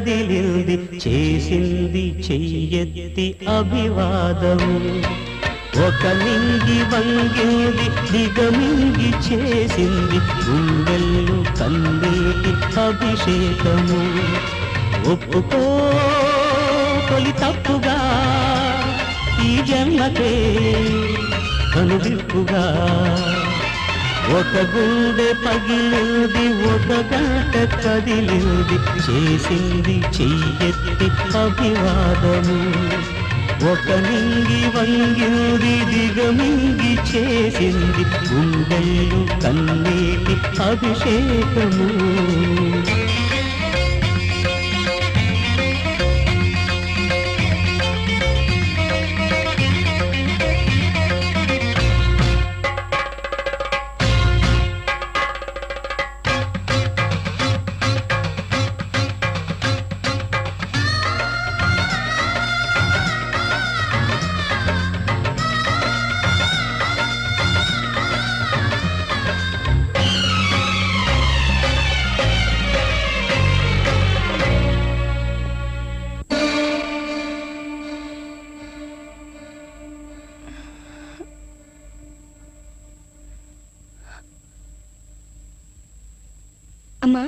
కదిలింది చేసింది చెయ్యెత్తి అభివాదము ఒక మింగి వంగింది దిగమింగి చేసింది గుండెల్లు కందేటి అభిషేకము. ఒప్పుకో తొలి తప్పుగా ఈ జన్మకే కనుదిప్పుగా ఒక గుండె పగిలింది ఒక గంట కదిలింది చేసింది చెయ్యెత్తి అభివాదము. ఒక నింగి వంగింది దిగమింగి చేసింది గుండెలు కన్నీటి అభిషేకము. అమ్మా.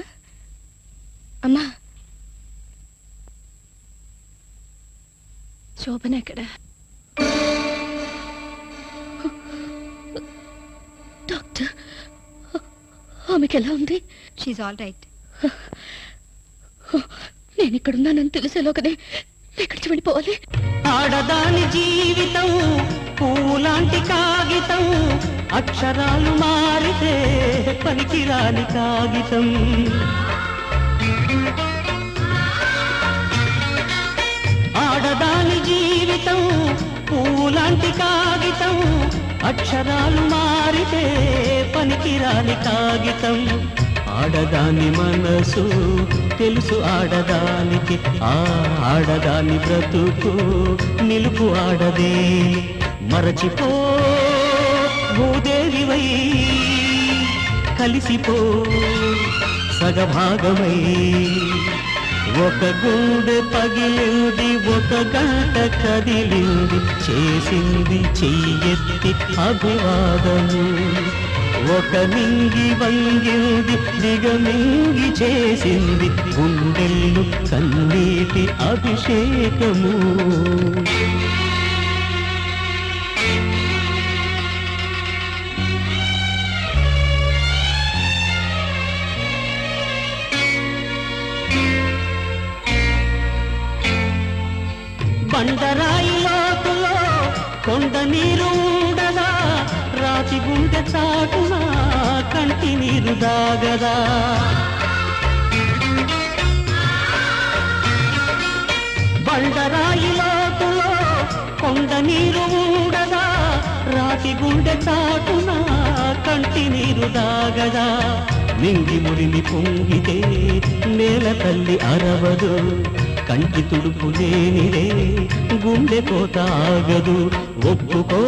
అమ్మా. శోభన ఎక్కడ? డాక్టర్ ఆమెకి ఎలా ఉంది? షీజ్ ఆల్ రైట్ నేను ఇక్కడున్నానని తెలిసేలోకనే ఎక్కడికి వెళ్ళిపోవాలి? ఆడదాని జీవితం పూలాంటి కాగితం అక్షరాలు మారితే పనికిరాని కాగితం. ఆడదాని జీవితం పూలాంటి కాగితం అక్షరాలు మారితే పనికిరాని కాగితం. ఆడదాని మనసు తెలుసు ఆడదానికి ఆ ఆడదాని బ్రతుకు నిలుపు ఆడదే. మరచిపో భూదేవివై కలిసిపో. సగభాగమై ఒక గుండె పగిలింది ఒక గంట కదిలింది చేసింది చెయ్యెత్తి అభివాదము. ఒక మింగి వంగింది దిగమింగి చేసింది గుండెల్లు కన్నీటి అభిషేకము. కొండరాయి లోతులో కొండ నీరు ఉండదా రాతి గుండె చాటున కంటి నీరు దాగదా. బండరాయి లోతులో కొండ నీరు ఉండదా రాతి గుండె చాటున కంటి నీరు దాగదా. నింగి ముడిని పొంగితే నేల తల్లి అరవదు. కంటి తుడుపు లేనిదే గుండె కోత ఆగదు ఒప్పుకో.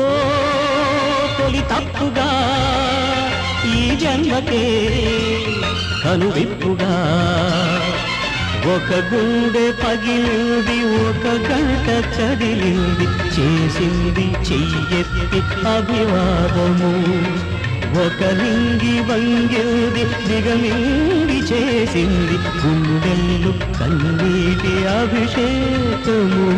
తొలి తప్పుగా ఈ జన్మకే కనువిప్పుగా. ఒక గుండె పగిలింది ఒక గంట చదిలింది చేసింది చెయ్యెత్తి అభివాదము. ఒక నింగి వంగింది దిగమింగి చేసింది గుండెల్లు కన్నీటి అభిషేకము.